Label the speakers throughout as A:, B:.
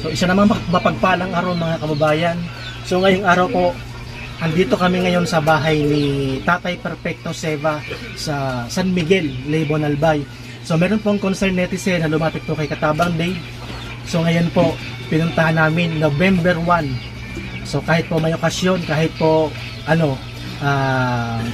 A: So isa naman mapagpalang araw mga kababayan. So ngayong araw po, andito kami ngayon sa bahay ni Tatay Perfecto Seva sa San Miguel, Lebon Albay. So meron pong concern netizen na lumapit po kay Katabang Dave. So ngayon po, pinuntahan namin November 1. So kahit po may okasyon, kahit po ano, ah,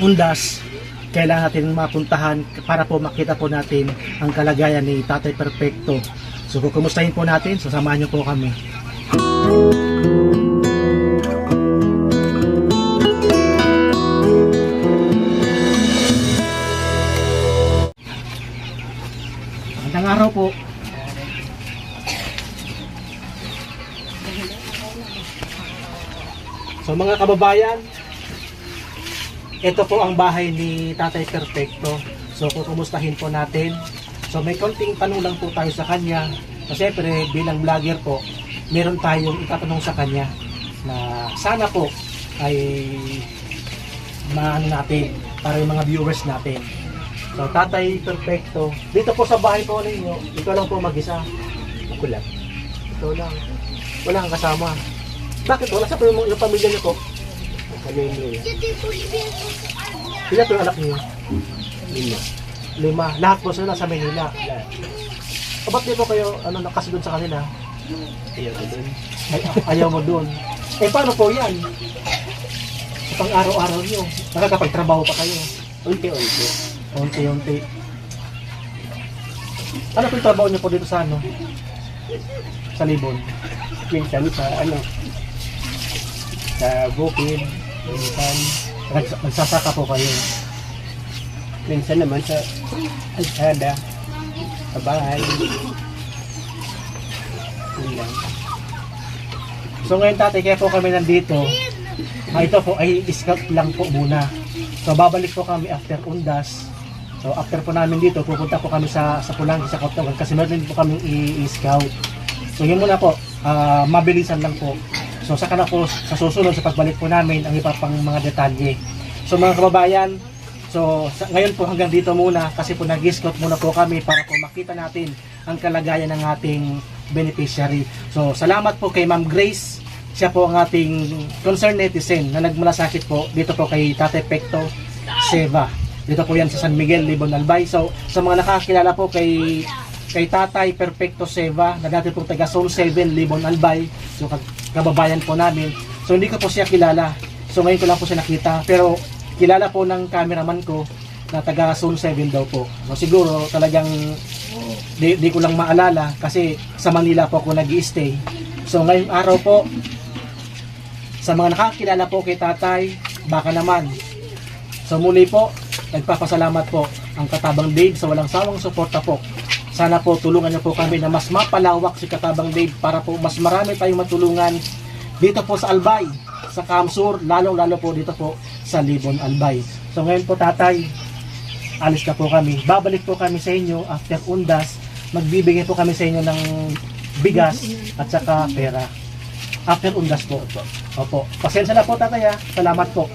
A: undas, kailangan natin mapuntahan para po makita po natin ang kalagayan ni Tatay Perfecto. So kukumustahin po natin, so samahan niyo po kami. Magandang araw po. So mga kababayan, ito po ang bahay ni Tatay Perfecto. So kukumustahin po natin. So may konting tanong lang po tayo sa kanya. So syempre bilang vlogger po, meron tayong itatanong sa kanya na sana po ay maano natin para yung mga viewers natin. So Tatay Perfecto, dito po sa bahay po ninyo, ikaw lang po mag-isa.
B: Ako lang.
A: Ikaw lang. Wala kang kasama. Bakit wala sa yung, yung pamilya niyo po?
B: Kami yung.
A: Ilan po yung anak niyo?
B: Lima.
A: Lima. Lahat po sila sa Manila. O ba't di po kayo ano, nakasunod sa kanila?
B: Ayaw ko dun.
A: Ay, ayaw mo doon. Eh paano po yan? Sa pang araw-araw niyo. Nakakapagtrabaho pa kayo.
B: Unti-unti.
A: Unti-unti. Ano po yung trabaho niyo po dito sa ano? Sa Libon?
B: Minsan sa ano, sa bukid. Minsan,
A: Nags- Nagsasaka po kayo.
B: Minsan naman sa alsada. Sa bahay. Yun.
A: So ngayon tatay, kaya po kami nandito. Ah, ito po ay scout lang po muna. So babalik po kami after undas. So after po namin dito, pupunta po kami sa sa Pulang, sa Kautogan kasi meron din po kami i-scout. So yun muna po, ah, mabilisan lang po. So saka na po sa susunod sa pagbalik po namin ang iba pang mga detalye. So mga kababayan, so sa, ngayon po hanggang dito muna kasi po nag-scout muna po kami para po makita natin ang kalagayan ng ating beneficiary. So salamat po kay Ma'am Grace siya po ang ating concerned netizen na nagmalasakit po dito po kay Tate Pecto Seva. Dito po yan sa San Miguel, Libon Albay. So, sa mga nakakilala po kay kay Tatay Perfecto Seva na dati pong taga Soul 7, Libon Albay. So, kababayan po namin. So, hindi ko po siya kilala. So, ngayon ko lang po siya nakita. Pero, kilala po ng cameraman ko na taga Soul 7 daw po. So, siguro talagang di, di ko lang maalala kasi sa Manila po ako nag stay So, ngayong araw po, sa mga nakakilala po kay tatay, baka naman. So muli po, nagpapasalamat po ang Katabang Dave sa walang sawang suporta po. Sana po tulungan niyo po kami na mas mapalawak si Katabang Dave para po mas marami tayong matulungan dito po sa Albay, sa Kamsur, lalo-lalo po dito po sa Libon Albay. So ngayon po tatay, alis na po kami. Babalik po kami sa inyo after undas. Magbibigay po kami sa inyo ng bigas at saka pera. After undas po. Opo. Pasensya na po tatay ha. Salamat po.